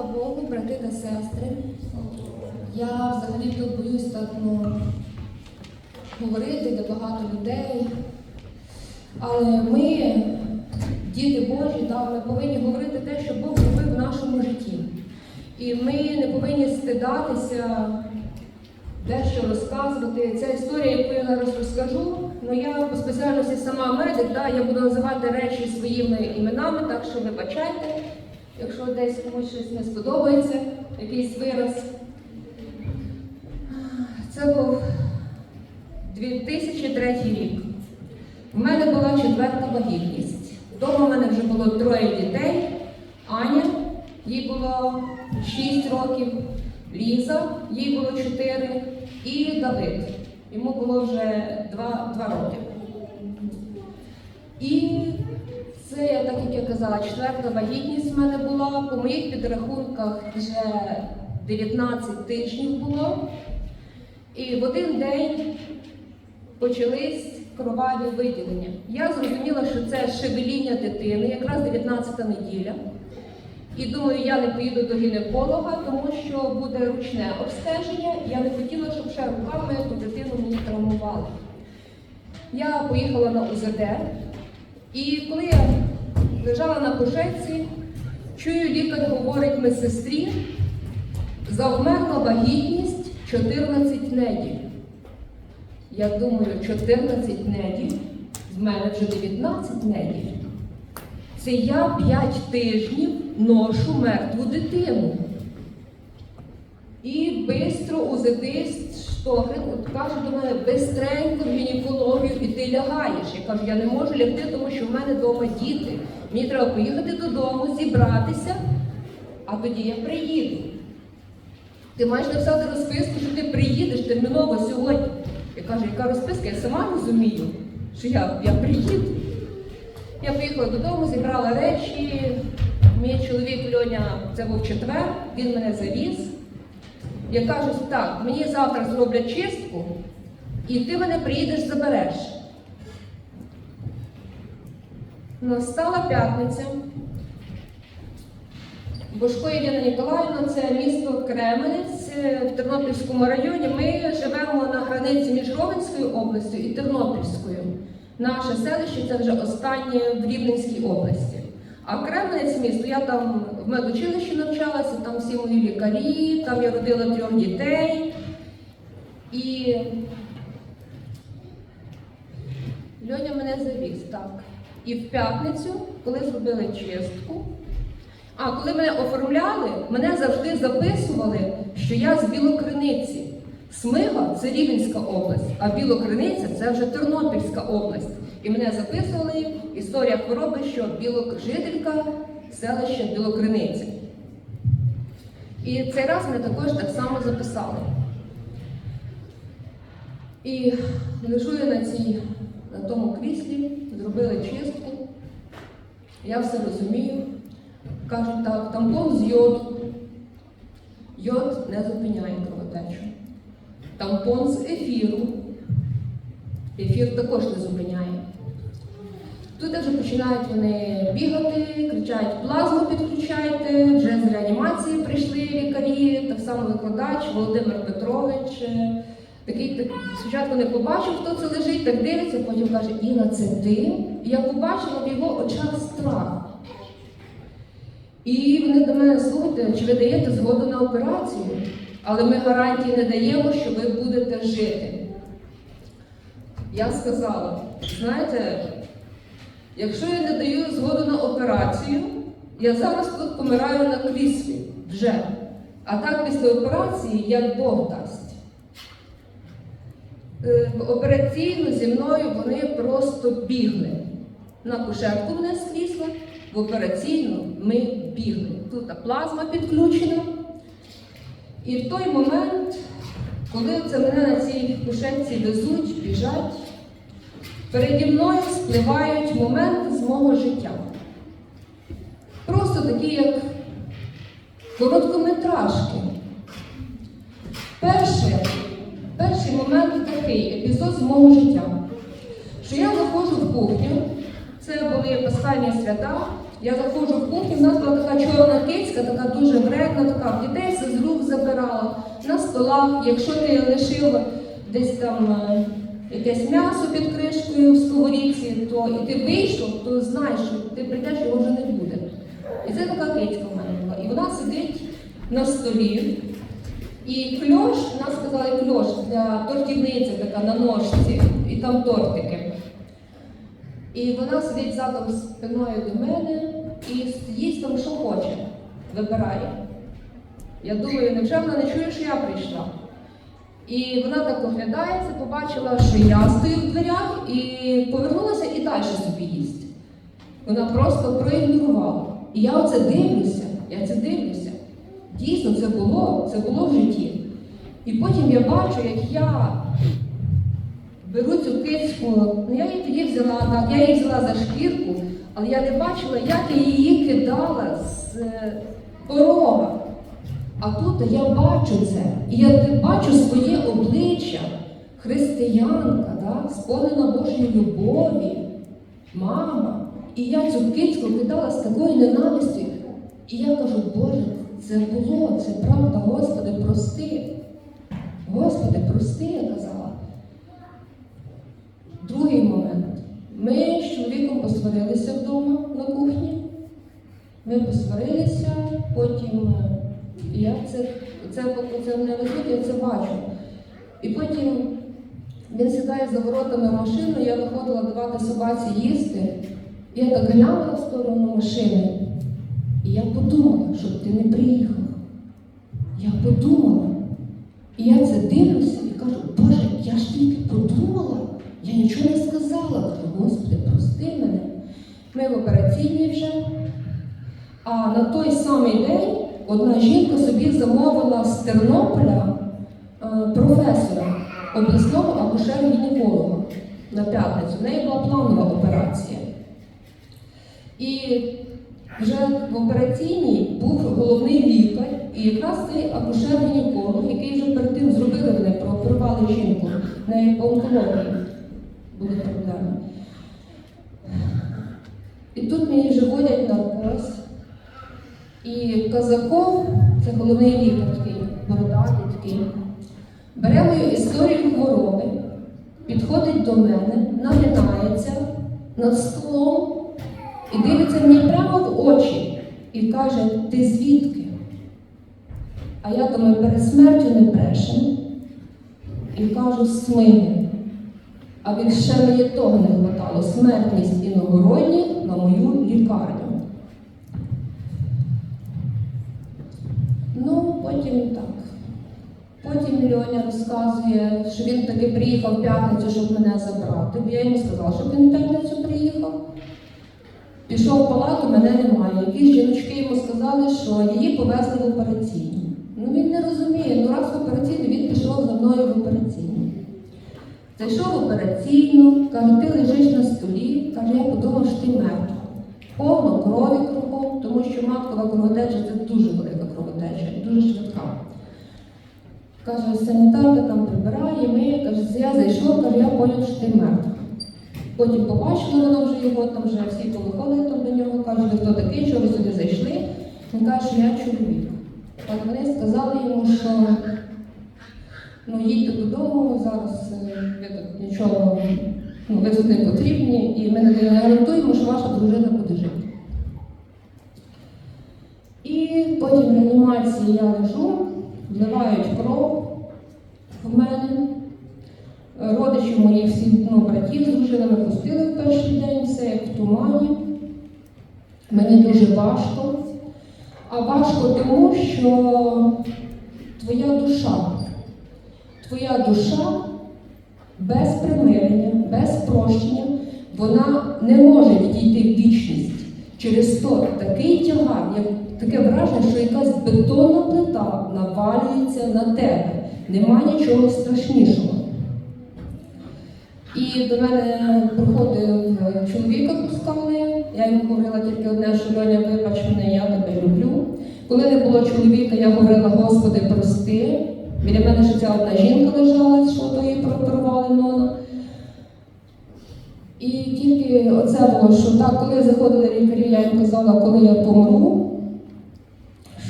Слава Богу, брати та сестри. Я взагалі тут боюсь так ну, говорити, де багато людей. Але ми, діти Божі, да, ми повинні говорити те, що Бог робив в нашому житті. І ми не повинні стидатися дещо розказувати. Ця історія, яку я зараз розкажу, ну я по спеціальності сама медик, да, я буду називати речі своїми іменами, так що вибачайте, якщо десь комусь щось не сподобається, якийсь вираз. Це був 2003 рік. У мене була четверта вагітність. Вдома в мене вже було троє дітей. Аня, їй було 6 років, Ліза, їй було 4, і Давид. Йому було вже 2, 2 роки. І це, так як я казала, четверта вагітність в мене була. По моїх підрахунках вже 19 тижнів було. І в один день почались кроваві виділення. Я зрозуміла, що це шевеління дитини, якраз 19 неділя. І думаю, я не поїду до гінеколога, тому що буде ручне обстеження. Я не хотіла, щоб ще руками ту дитину мені травмували. Я поїхала на УЗД, і коли я лежала на кушетці, чую, лікар говорить медсестрі, завмерла вагітність 14 неділь. Я думаю, 14 неділь, в мене вже 19 неділь. Це я 5 тижнів ношу мертву дитину. І бистро УЗДист Штогрин каже до мене, бистренько в гінекологію і ти лягаєш. Я кажу, я не можу лягти, тому що в мене вдома діти. Мені треба поїхати додому, зібратися, а тоді я приїду. Ти маєш написати розписку, що ти приїдеш терміново сьогодні. Я кажу, яка розписка? Я сама розумію, що я, я приїду. Я поїхала додому, зібрала речі. Мій чоловік Льоня, це був четвер, він мене завіз. Я кажу, так, мені завтра зроблять чистку, і ти мене приїдеш, забереш. Настала п'ятниця. Бошко Єліна Ніколаївна, це місто Кременець е, в Тернопільському районі. Ми живемо на границі між Ровенською областю і Тернопільською. Наше селище це вже останнє в Рівненській області. А Кременець місто, я там в медучилищі навчалася, там всі мої лікарі, там я родила трьох дітей. І Льоня мене завіз, так. І в п'ятницю, коли зробили чистку, а коли мене оформляли, мене завжди записували, що я з Білокриниці. Смига це Рівненська область, а Білокриниця це вже Тернопільська область. І мене записували історія хвороби, що білок... жителька селища Білокриниця. І цей раз мене також так само записали. І лежу я на цій, на тому кріслі, зробили чистку. Я все розумію. Кажуть, так, тампон з йоду. Йод не зупиняє кровотечу. Тампон з ефіру. Ефір також не зупиняє. Тут вже починають вони бігати, кричать, плазму підключайте, вже з реанімації прийшли лікарі, так само викладач Володимир Петрович. Такий, так, спочатку не побачив, хто це лежить, так дивиться, потім каже, Інна, це ти? І я побачила в його очах страх. І вони до мене слухайте, чи ви даєте згоду на операцію, але ми гарантії не даємо, що ви будете жити. Я сказала, знаєте, якщо я не даю згоду на операцію, я зараз тут помираю на кріслі вже. А так після операції, як Бог дасть. Е, В операційну зі мною вони просто бігли. На кушетку мене з крісла, в операційну ми бігли. Тут плазма підключена. І в той момент, коли це мене на цій кушетці везуть, біжать, переді мною спливають моменти з мого життя. Просто такі, як короткометражки. Перше, перший момент такий епізод з мого життя, що я заходжу в кухню, це були пасхальні свята, Я заходжу в кухню, в нас була така чорна кицька, така дуже вредна, така дітей все з рук забирала. На столах, якщо ти лишив десь там е, якесь м'ясо під кришкою в сковорідці, то і ти вийшов, то знаєш, що ти прийдеш, його вже не буде. І це така кицька була. І вона сидить на столі. І кльош, нас сказали кльош для тортівниці, така на ножці, і там тортики. І вона сидить задом спиною до мене і їсть там, що хоче, вибирає. Я думаю, невже вона не чує, що я прийшла? І вона так оглядається, побачила, що я стою в дверях, і повернулася і далі собі їсть. Вона просто проігнорувала. І я оце дивлюся, я це дивлюся. Дійсно, це було, це було в житті. І потім я бачу, як я беру цю кицьку, ну я її тоді взяла, так, я її взяла за шкірку, але я не бачила, як я її кидала з е, порога. А тут я бачу це, і я бачу своє обличчя, християнка, да, сповнена Божої любові, мама. І я цю кицьку кидала з такою ненавистю. І я кажу, Боже, це було, це правда, Господи, прости. Господи, прости, я казала. Другий момент. Ми з чоловіком посварилися вдома на кухні. Ми посварилися, потім я це, це, це мене везуть, я це бачу. І потім він сідає за воротами машину, я виходила давати собаці їсти. Я так глянула в сторону машини. І я подумала, щоб ти не приїхав. Я подумала. І я це дивлюся і кажу, Боже, я ж тільки подумала, я нічого не сказала. Господи, прости мене. Ми в операційній вже. А на той самий день одна жінка собі замовила з Тернополя е, професора обласного акушер-гінеколога на п'ятницю. В неї була планова операція. І вже в операційній був головний лікар, і якраз цей акушер-гінеколог, який вже перед тим зробили вони, прооперували жінку, в неї по онкології були проблеми. І тут мені вже водять наркоз. І Казаков, це головний лікар такий, бородатий такий, бере мою історію хвороби, підходить до мене, наглядається над столом і дивиться мені прямо в очі і каже, ти звідки? А я думаю, перед смертю не брешем. І кажу, смини. А він ще мені того не хватало. Смертність іногородніх на мою лікарню. Ну, потім так. Потім Льоня розказує, що він таки приїхав в п'ятницю, щоб мене забрати. Бо я йому сказала, щоб він в п'ятницю приїхав. Пішов в палату, мене немає. Якісь жіночки йому сказали, що її повезли в операційну. Ну він не розуміє, ну раз в операційну, він пішов за мною в операційну. Зайшов в операційну, каже, ти лежиш на столі, каже, я подумав, що ти мертва. Повно крові кругом, тому що маткова кровотеча це дуже велика кровотеча і дуже швидка. Каже, санітарка там прибирає, ми, каже, я зайшов, каже, я поняв, що ти мертва. Потім побачила вона вже його, там вже всі повиходили там до нього, кажуть, хто такий, що ви сюди зайшли. Він каже, що я чоловік. Так вони сказали йому, що ну, їдьте додому, зараз е, ви тут нічого, ну, ви тут не потрібні, і ми не гарантуємо, що ваша дружина буде жити. І потім в реанімації я лежу, вливають кров в мене. Родичів моїх всіх ну, братів з дружинами пустили в перший день, все як в тумані. Мені дуже важко. А важко тому, що твоя душа, твоя душа без примирення, без прощення, вона не може відійти в вічність. Через то такий тягар, як таке враження, що якась бетонна плита навалюється на тебе. Нема нічого страшнішого. І до мене приходив чоловіка пускали. Я йому говорила тільки одне, що Льоня, вибач мене, я тебе люблю. Коли не було чоловіка, я говорила, Господи, прости. Біля мене ця одна жінка лежала, що то її прооперували нона. І тільки оце було, що так, коли заходили лікарі, я їм казала, коли я помру,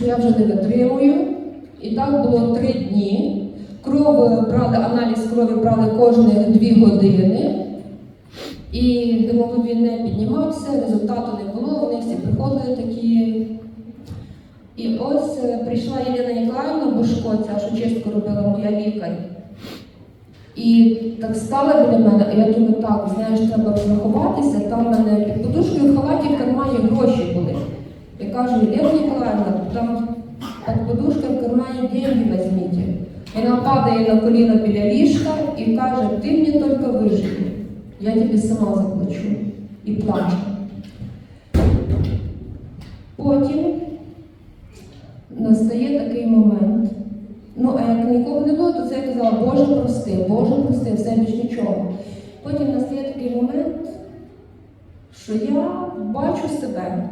що я вже не витримую. І так було три дні. Кров брали, аналіз крові брали кожні дві години. І гемоглобін не піднімався, результату не було, вони всі приходили такі. І ось е, прийшла Єлена Ніколаївна Бушко, ця, що чистку робила моя лікар. І так стала біля мене, а я думаю, так, знаєш, треба розрахуватися. Там в мене під подушкою в халаті в кармані гроші були. Я кажу, Єлена Ніколаївна, там під подушкою в кармані деньги візьміть. Вона падає на коліна біля ліжка і каже, ти мені тільки виживи, я тобі сама заплачу. І плаче. Потім настає такий момент. Ну, а як нікого не було, то це я казала, Боже прости, Боже прости, все більш нічого. Потім настає такий момент, що я бачу себе,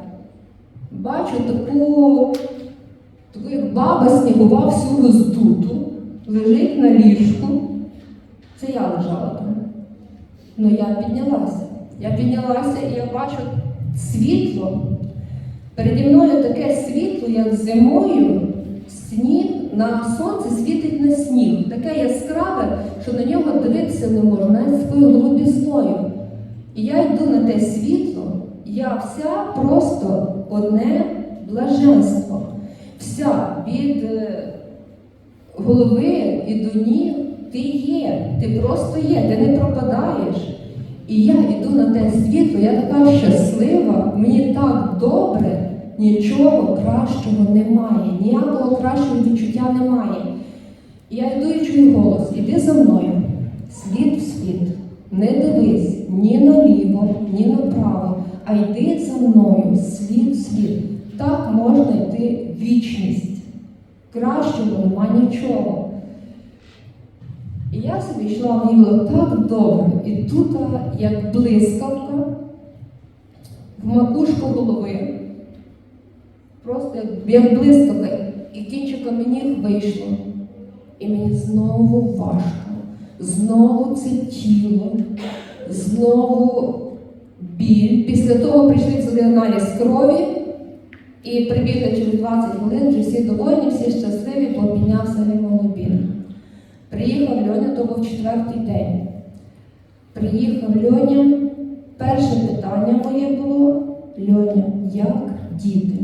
бачу таку, таку як баба снігова всю роздуту, лежить на ліжку. Це я лежала там. Ну я піднялася. Я піднялася і я бачу світло. Переді мною таке світло, як зимою, сніг на сонце світить на сніг. Таке яскраве, що на нього дивитися не можна, навіть такою голубізною. І я йду на те світло, я вся просто одне блаженство. Вся від е, голови і до ніг ти є, ти просто є, ти не пропадаєш. І я йду на те світло, я така щаслива, мені так добре, нічого кращого немає, ніякого кращого відчуття немає. І я йду і чую голос, іди за мною, світ в світ, не дивись ні наліво, ні направо, а йди за мною, в світ. Так можна йти вічність. Кращого нема нічого. І я собі йшла, мені було так добре. І тут, як блискавка, в макушку голови, просто як, блискавка, і кінчиком ніг вийшло. І мені знову важко, знову це тіло, знову біль. Після того прийшли взяли аналіз крові і прибігли через 20 хвилин, вже всі довольні, всі щасливі, бо піднявся гемоглобін. Приїхав Льоня, то був четвертий день. Приїхав Льоня. Перше питання моє було: Льоня, як діти?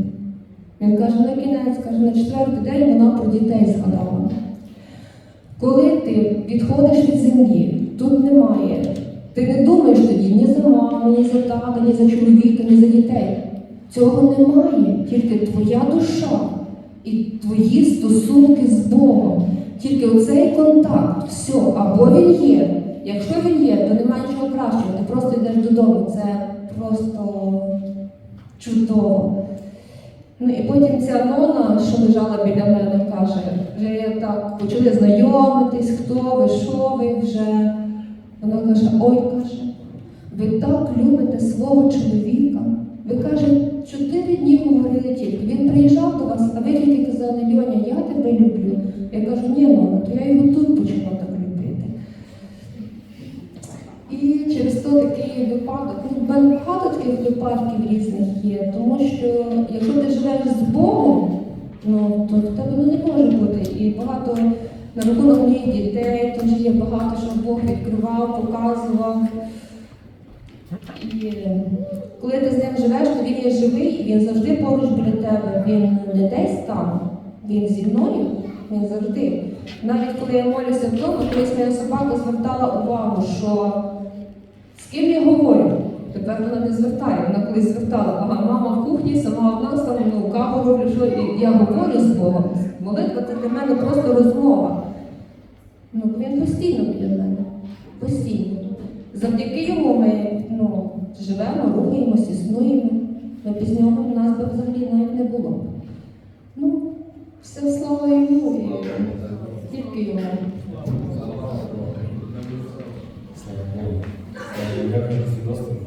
Він каже, на кінець, каже, на четвертий день вона про дітей згадала. Коли ти відходиш від землі, тут немає. Ти не думаєш тоді ні за маму, ні за тата, ні за чоловіка, ні за дітей. Цього немає, тільки твоя душа і твої стосунки з Богом. Тільки оцей контакт, все, або він є. Якщо він є, то немає нічого кращого. Ти просто йдеш додому. Це просто чудово. Ну і потім ця нона, що лежала біля мене, каже, вже так почали знайомитись, хто ви, що ви вже. Вона каже, ой, каже, ви так любите свого чоловіка. Ви каже, чотири дні говорили тільки. Він приїжджав до вас, а ви тільки казали, Льоня, я тебе люблю. Я кажу, ні, мама, то я його тут почала так любити. І через то такий випадок, ну, багато таких випадків різних є, тому що якщо ти живеш з Богом, ну то в тебе ну, не може бути. І багато на рахунок моїх дітей теж є багато, що Бог відкривав, показував. І коли ти з ним живеш, то він є живий, він завжди поруч біля тебе. Він не десь там, він зі мною, він завжди. Навіть коли я молюся вдома, колись моя собака звертала увагу, що з ким я говорю. Тепер вона не звертає, вона колись звертала, ага, мама в кухні, сама одна стала, ну, каву роблю, що я говорю з Богом. Молитва це для мене просто розмова. Ну, постійно біля мене. Постійно. Завдяки йому ми ну, живемо, рухаємося, існуємо. Ну, без нього в нас би взагалі навіть не було. Ну, все слава йому тільки йому. Дякую за свідоцтво.